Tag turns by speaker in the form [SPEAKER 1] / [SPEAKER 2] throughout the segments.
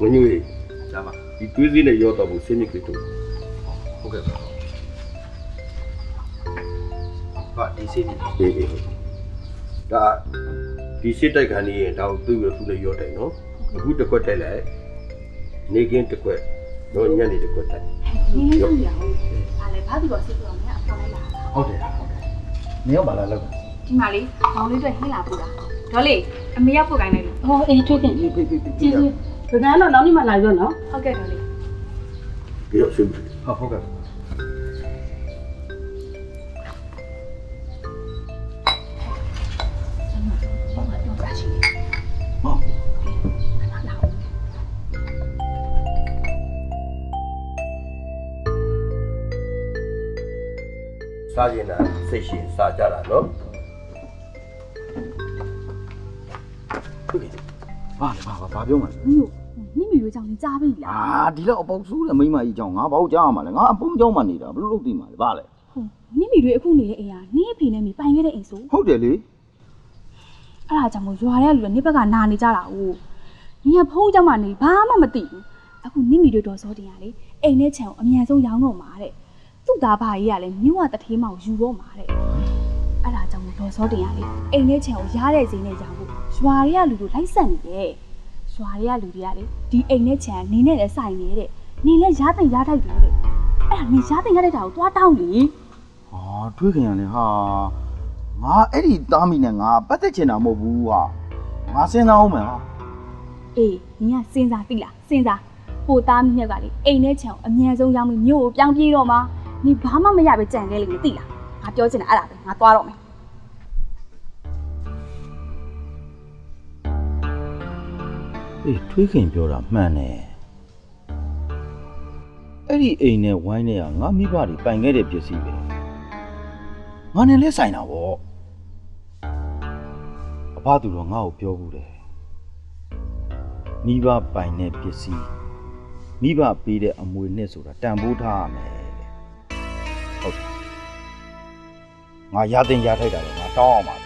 [SPEAKER 1] ငညွေ
[SPEAKER 2] ဒါပါ
[SPEAKER 1] ဒီသွေးစည်းနဲ့ရောတော့ဘူးဆင်းမြစ်ကိတူ
[SPEAKER 2] ဟုတ်ကဲ့ပါဟာဒီစီနေ
[SPEAKER 1] အေးအေးဟုတ်ဒါဒီစစ်တိုက်ခံနေရင်ဒါကိုသူ့ရသူ့နဲ့ရောတိုက်နော်အခုတစ်ခွက်တိုက်လိုက်နေကင်းတစ်ခွက်တော့ညနေတစ်ခွက်တိုက်
[SPEAKER 3] နင်းလေးကြည့်ရအောင်အားလည်းဘာသူတော့စစ်ပြောင်းနေအဖော်လိုက်လာ
[SPEAKER 2] ဟုတ်တယ်ဟုတ်တယ်နေရောပါလားလောက်
[SPEAKER 3] ဒီမှာလေမောင်လေးတွေဟင်းလာပို့တာဒေါ်လေးအမေရောက်ပို့ခိုင်းလိုက်လို့
[SPEAKER 4] ဟောအေးထွေးခင်
[SPEAKER 2] ပြီပြီပြီ
[SPEAKER 4] ကျေးဇူး ဗကန်းတော့နောက်နေ့မှလာရောနော်
[SPEAKER 3] ဟုတ်ကဲ့ဒေါ်လေး
[SPEAKER 1] ပြီးတော့ဆင်းပြီ
[SPEAKER 2] ဟုတ်ဟုတ်ကဲ့
[SPEAKER 3] ဘာမှပြောတာရှိတယ်
[SPEAKER 2] ဟုတ်
[SPEAKER 3] ခဏလောက်
[SPEAKER 1] စားကျင်တာစိတ်ရှင်စားကြတာနော်ဟုတ်ကဲ့
[SPEAKER 2] ဟာဘာဘာဘာပြောမှာလဲ
[SPEAKER 3] နင်းတို့နင်းမီရွေးကြောင်နေကြားပြီလား
[SPEAKER 5] အာဒီလောက်အပေါက်ဆိုးတဲ့မိန်းမကြီးကြောင့်ငါဘာလို့ကြားရမှာလဲငါအပုံးကြောင်းမှနေတာဘယ်လိုလုပ်သိမှာလဲဗာလဲ
[SPEAKER 3] ဟုတ်နင်းမီရွေးအခုနေတဲ့အိမ်ကနင်းအဖေနဲ့မီပိုင်ခဲ့တဲ့အိမ်ဆို
[SPEAKER 5] ဟုတ်တယ်လေ
[SPEAKER 3] အဲ့ဒါကြောင့်မို့ရွာတဲ့လူတွေနင်းဘက်ကနာနေကြတာ哦နင်းကဖုံးကြောင်မှနေဘာမှမသိဘူးအခုနင်းမီရွေးတော်စောတင်ရလေအိမ်နဲ့ခြံကိုအမြန်ဆုံးရောင်းတော့မှာတဲ့သူ့သားဘာကြီးကလည်းမြို့ကတထေးမောင်ယူတော့မှာတဲ့အဲ့ဒါကြောင့်မို့ဒေါ်စောတင်ရလေအိမ်နဲ့ခြံကိုရားတဲ့ဈေးနဲ့ရောင်းဖို့ ရွာတွေကလူတို့လိုက်ဆက်နေတယ်ရွာတွေကလူတွေကလေဒီအိမ်နဲ့ခြံနေနဲ့လည်းဆိုင်နေတဲ့နေလဲရားတင်ရားထိုက်တယ်တဲ့အဲ့ဒါနေရားတင်ရတဲ့တာကိုသွားတောင်းလေ
[SPEAKER 5] ဟာတွေးခင်ရလဲဟာငါအဲ့ဒီသားမိနဲ့ငါပတ်သက်ချင်တာမဟုတ်ဘူးဟာငါစဉ်းစားအောင်မယ်ဟာ
[SPEAKER 3] အေးနင်ကစဉ်းစားသိလားစဉ်းစားဟိုသားမြက်ကလေအိမ်နဲ့ခြံကိုအမြန်ဆုံးရောင်းပြီးမြို့ကိုပြောင်းပြေးတော့မှာနေဘာမှမရပဲကြံခဲ့လိမ့်မယ်သိလားငါပြောချင်တာအဲ့ဒါပဲငါသွားတော့မယ်
[SPEAKER 5] အေးတွေးခင်ပြောတာမှန်တယ်အဲ့ဒီအိမ်နဲ့ဝိုင်းနဲ့ကငါမိဘတွေပိုင်ခဲ့တဲ့ပစ္စည်းပဲငါနဲ့လဲဆိုင်တာဗောအဘသူတော့ငါ့ကိုပြောဘူးတယ်မိဘပိုင်တဲ့ပစ္စည်းမိဘပေးတဲ့အမွေနဲ့ဆိုတာတန်ဖိုးထားရမယ်တဲ့ဟုတ်တယ်ငါရတဲ့ရထိုက်တာတော့ငါတောင်းအောင်ပါ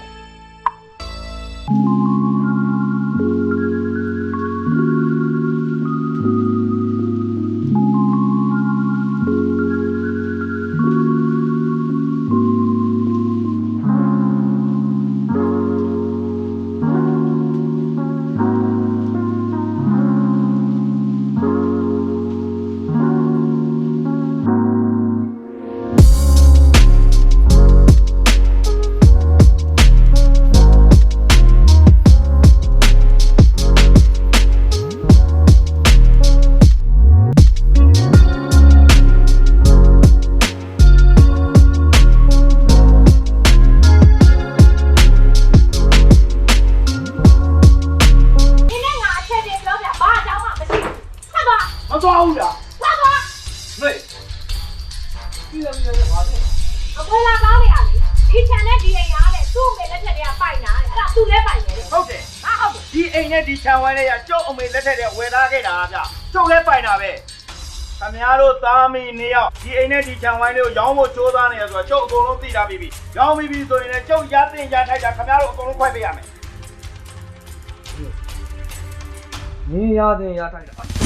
[SPEAKER 5] ပြီး
[SPEAKER 6] တော့ပြီးတော့ဘာဖြစ်အကို
[SPEAKER 2] လာ
[SPEAKER 6] ကား
[SPEAKER 2] လေး
[SPEAKER 6] အားလေဒီခြံနဲ့ဒီအိမ်အားလေသူ့အမေလက်ထက်တည်းကပိုက်နာတယ်အဲ့ဒါသူလည်းပိုက်နေတယ်
[SPEAKER 2] ဟုတ်တယ်
[SPEAKER 6] ဟာဟုတ်တယ်
[SPEAKER 2] ဒီအိမ်နဲ့ဒီခြံဝိုင်းလေးကကျုပ်အမေလက်ထက်တည်းဝယ်ထားခဲ့တာဗျကျုပ်လည်းပိုက်တာပဲခင်ဗျားတို့သားမီနှစ်ယောက်ဒီအိမ်နဲ့ဒီခြံဝိုင်းလေးကိုရောင်းဖို့ကြိုးစားနေရဆိုတော့ကျုပ်အကုန်လုံးသိတာပြီပြီရောင်းပြီးပြီဆိုရင်လည်းကျုပ်ရသင့်ရထိုက်တာခင်ဗျားတို့အကုန်လုံးခွဲပေးရမယ်
[SPEAKER 7] မင်းရသင့်ရထိုက်တာ